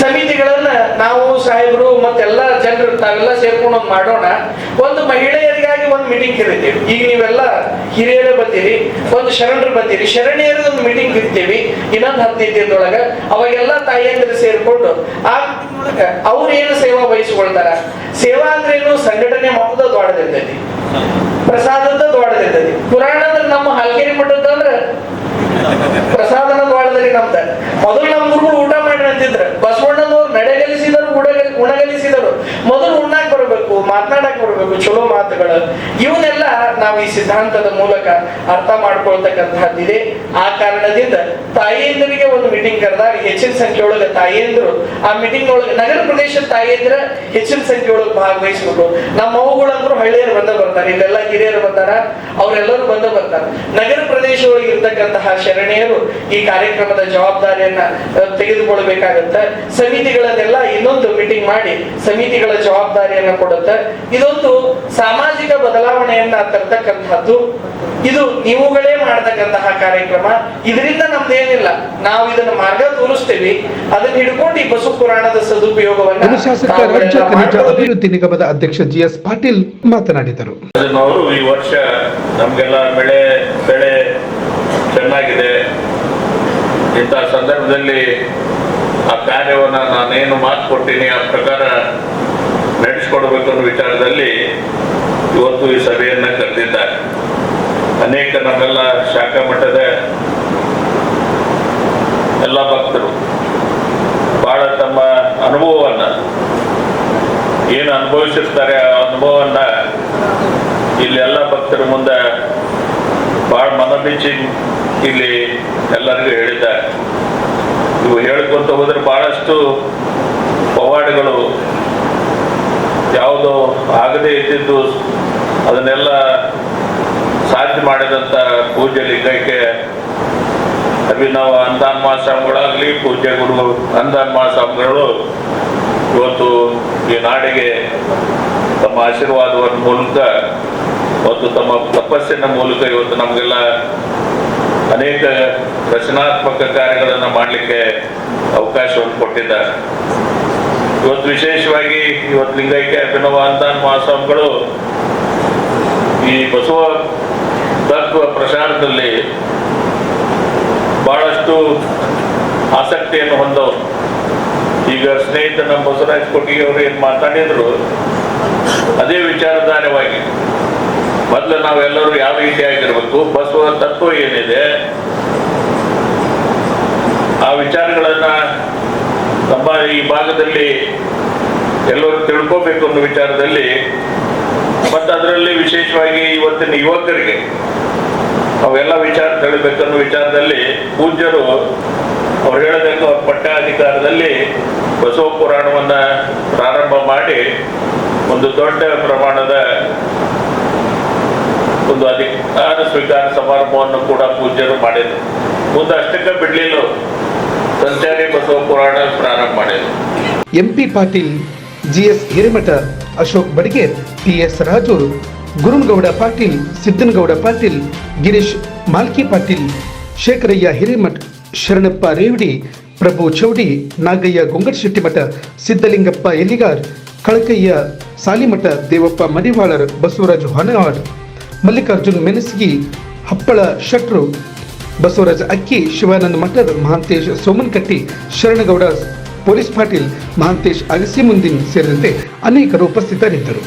ಸಮಿತಿಗಳನ್ನ ನಾವು, ಸಾಹೇಬರು ಮತ್ತೆಲ್ಲ ಜನರು ತಾವೆಲ್ಲ ಸೇರ್ಕೊಂಡು ಮಾಡೋಣ. ಒಂದು ಮಹಿಳೆಯರಿಗಾಗಿ ಒಂದು ಮೀಟಿಂಗ್ ಕರಿತೀವಿ ಈಗ ನೀವೆಲ್ಲ ಹಿರಿಯರು ಬರ್ತೀರಿ ಒಂದು ಶರಣರು ಬರ್ತೀರಿ ಶರಣಿಯರ ಒಂದು ಮೀಟಿಂಗ್ ಕರಿತೀವಿ ಇನ್ನೊಂದು ಹದಿನೈದು ದಿನದೊಳಗ ಅವಾಗೆಲ್ಲ ತಾಯಿಯಂದ್ರೆ ಸೇರ್ಕೊಂಡು, ಆ ಅವ್ರೇನು ಸೇವಾ ವಹಿಸ್ಕೊಳ್ತಾರ? ಸೇವಾ ಅಂದ್ರೆ ಏನು? ಸಂಘಟನೆ ಮಾಡೋದು ದೊಡ್ಡದಿರ್ತೈತಿ. ಪ್ರಸಾದದ ದೊಡ್ಡದಿರ್ತೈತಿ. ಪುರಾಣ ಅಂದ್ರೆ ನಮ್ಮ ಹಲ್ಗೇರಿ ಮಠದ ಅಂದ್ರೆ ದ್ವಾರದಲ್ಲಿ ನಮ್ದ. ಮೊದಲು ನಮ್ಮ ಗುರುಗಳು ಊಟ ಮಾಡ್ರಿ ಅಂತಿದ್ರೆ. ಬಸವಣ್ಣನವ್ರು ಉಡಗಲಿ ಉಣಗಲಿಸಿದರು ಮೊದಲು ಉಣ್ಣಾಕ್ ಬರಬೇಕು ಮಾತನಾಡಕ್ ಬರಬೇಕು, ಚಲೋ ಮಾತುಗಳು. ಇವನ್ನೆಲ್ಲ ನಾವು ಈ ಸಿದ್ಧಾಂತದ ಮೂಲಕ ಅರ್ಥ ಮಾಡ್ಕೊಳ್ತಕ್ಕಂತಹದ್ದಿದೆ. ಆ ಕಾರಣದಿಂದ ತಾಯಿಯಂದರಿಗೆ ಒಂದು ಮೀಟಿಂಗ್ ಕರೆದಾಗ ಹೆಚ್ಚಿನ ಸಂಖ್ಯೆ ಒಳಗೆ ತಾಯಿಯಂದ್ರು ಆ ಮೀಟಿಂಗ್ ಒಳಗೆ ನಗರ ಪ್ರದೇಶದ ತಾಯಿಯಂದ್ರ ಹೆಚ್ಚಿನ ಸಂಖ್ಯೆ ಒಳಗೆ ಭಾಗವಹಿಸ್ಬೇಕು. ನಮ್ಮ ಅವುಗಳಂದ್ರು ಹಳ್ಳಿಯರು ಬಂದ ಬರ್ತಾರೆ, ಇಲ್ಲೆಲ್ಲ ಹಿರಿಯರು ಬಂದಾರ ಅವರೆಲ್ಲರೂ ಬಂದ ಬರ್ತಾರೆ. ನಗರ ಪ್ರದೇಶ ಒಳಗೆ ಇರ್ತಕ್ಕಂತಹ ಶರಣೆಯರು ಈ ಕಾರ್ಯಕ್ರಮದ ಜವಾಬ್ದಾರಿಯನ್ನ ತೆಗೆದುಕೊಳ್ಬೇಕಾಗತ್ತೆ. ಸಮಿತಿಗಳನ್ನೆಲ್ಲ ಇನ್ನೊಂದು ಮೀಟಿಂಗ್ ಮಾಡಿ ಸಮಿತಿಗಳ ಜವಾಬ್ದಾರಿಯನ್ನ ಕೊಡುತ್ತೆ. ಇದೊಂದು ಸಾಮಾಜಿಕ ಬದಲಾವಣೆಯನ್ನ ತರ್ತಕ್ಕಂತಹದ್ದು ಇದು ನೀವುಗಳೇ ಮಾಡತಕ್ಕಂತಹ ಕಾರ್ಯಕ್ರಮ. ಇದರಿಂದ ನಮ್ದೇನಿಲ್ಲ. ನಾವು ಇದನ್ನ ಮಾರ್ಗ ತೋರಿಸ್ತೀವಿ. ಅದನ್ನ ಹಿಡ್ಕೊಂಡು ಈ ಬಸು ಪುರಾಣದ ಸದುಪಯೋಗವನ್ನು ಶಾಸಕ ರಾಜ್ಯ ಖನಿಜ ಅಭಿವೃದ್ಧಿ ನಿಗಮದ ಅಧ್ಯಕ್ಷ ಜಿ ಎಸ್ ಪಾಟೀಲ್ ಮಾತನಾಡಿದರು. ಅವರು ಈ ವರ್ಷ ನಮ್ಗೆಲ್ಲ ಬೆಳೆ ಬೆಳೆ ಚೆನ್ನಾಗಿದೆ. ಇಂತಹ ಸಂದರ್ಭದಲ್ಲಿ ಆ ಕಾರ್ಯವನ್ನ ನಾನೇನು ಮಾತು ಆ ಪ್ರಕಾರ ನಡೆಸ್ಕೊಡ್ಬೇಕು ಅನ್ನೋ ವಿಚಾರದಲ್ಲಿ ಇವತ್ತು ಈ ಸಭೆಯನ್ನು ಕರೆದಿದ್ದಾರೆ. ಅನೇಕ ನಮ್ಮೆಲ್ಲ ಶಾಖಾ ಮಠದ ಎಲ್ಲ ಭಕ್ತರು ಬಹಳ ತಮ್ಮ ಅನುಭವವನ್ನ ಏನು ಅನುಭವಿಸಿರ್ತಾರೆ ಆ ಅನುಭವವನ್ನ ಇಲ್ಲಿ ಎಲ್ಲ ಭಕ್ತರ ಮುಂದೆ ಬಹಳ ಮನಬಿಚ್ಚಿ ಇಲ್ಲಿ ಎಲ್ಲರಿಗೂ ಹೇಳಿದ್ದಾರೆ. ಇವು ಹೇಳ್ಕೊಂತ ಹೋದ್ರೆ ಬಹಳಷ್ಟು ಪವಾಡಗಳು ಯಾವುದು ಆಗದೇ ಇದ್ದಿದ್ದು ಅದನ್ನೆಲ್ಲ ಸಾಧ್ಯ ಮಾಡಿದಂತ ಪೂಜ್ಯ ಲಿಂಗಕ್ಕೆ ಅಭಿನವ ಅಂದಾನ್ ಮಹಾಸ್ವಾಮಿಗಳಾಗ್ಲಿ ಪೂಜ್ಯ ಗುರು ಅಂದಾನ್ ಇವತ್ತು ಈ ನಾಡಿಗೆ ತಮ್ಮ ಆಶೀರ್ವಾದವನ್ನು ಮೂಲಕ ಮತ್ತು ತಮ್ಮ ತಪಸ್ಸಿನ ಮೂಲಕ ಇವತ್ತು ನಮಗೆಲ್ಲ ಅನೇಕ ರಚನಾತ್ಮಕ ಕಾರ್ಯಗಳನ್ನು ಮಾಡಲಿಕ್ಕೆ ಅವಕಾಶವನ್ನು ಕೊಟ್ಟಿದ್ದಾರೆ. ಇವತ್ತು ವಿಶೇಷವಾಗಿ ಇವತ್ತು ಲಿಂಗೈಕ್ಯ ಅಭಿನವ ಅಂತ ಮಹಾಸ್ವಾಮಿಗಳು ಈ ಬಸವ ತತ್ವ ಪ್ರಸಾರದಲ್ಲಿ ಬಹಳಷ್ಟು ಆಸಕ್ತಿಯನ್ನು ಹೊಂದವರು. ಈಗ ಸ್ನೇಹಿತ ನಮ್ಮ ಬಸವರಾಜ್ ಕೊಟ್ಟಿಗೆ ಅವರು ಏನು ಮಾತಾಡಿದ್ರು, ಅದೇ ವಿಚಾರಧಾರವಾಗಿ ಮೊದಲು ನಾವೆಲ್ಲರೂ ಯಾವ ರೀತಿಯಾಗಿರ್ಬೇಕು ಬಸವ ತತ್ವ ಏನಿದೆ? ಆ ವಿಚಾರಗಳನ್ನ ನಮ್ಮ ಈ ಭಾಗದಲ್ಲಿ ಎಲ್ಲರೂ ತಿಳ್ಕೋಬೇಕು ಅನ್ನೋ ವಿಚಾರದಲ್ಲಿ, ಮತ್ತು ಅದರಲ್ಲಿ ವಿಶೇಷವಾಗಿ ಇವತ್ತಿನ ಯುವಕರಿಗೆ ಅವೆಲ್ಲ ವಿಚಾರ ತಿಳಿಬೇಕನ್ನೋ ವಿಚಾರದಲ್ಲಿ ಪೂಜ್ಯರು ಅವ್ರು ಹೇಳಬೇಕು, ಅವ್ರ ಪಟ್ಟಾಧಿಕಾರದಲ್ಲಿ ಬಸವ ಪುರಾಣವನ್ನ ಪ್ರಾರಂಭ ಮಾಡಿ ಒಂದು ದೊಡ್ಡ ಪ್ರಮಾಣದ ಒಂದು ಅಧಿಕಾರ ಸ್ವೀಕಾರ ಸಮಾರಂಭವನ್ನು ಕೂಡ ಪೂಜ್ಯರು ಮಾಡಿದ್ರು. ಮುಂದೆ ಅಷ್ಟಕ್ಕೆ ಬಿಡಲಿಲ್ಲ ಸಂಚಾರಿ ಬಸವ ಪುರಾಣ ಪ್ರಾರಂಭ ಮಾಡಿದ್ರು. M P Patil, G S Hiremath, Ashok Badiger T S Rajur, Gurunagowda Patil, Siddanagowda Patil, Girish Malki Patil, Shekharayya Hiremath, Sharanappa Revadi, Prabhu Choudi, Nagayya Gongatashettimath Siddalingappa Eligar Kalakayya Salimath, Devappa Madivalar, Basavaraj Honawad Mallikarjun Menasigi Happala Shetru. Basavaraja Akki, Shivananda Mathad Mahantesh Somankatti, Sharanagowda, police Patil, Mahantesh Agasi ಮುಂದಿನ್ ಸೇರಿದಂತೆ ಅನೇಕರು ಉಪಸ್ಥಿತರಿದ್ದರು.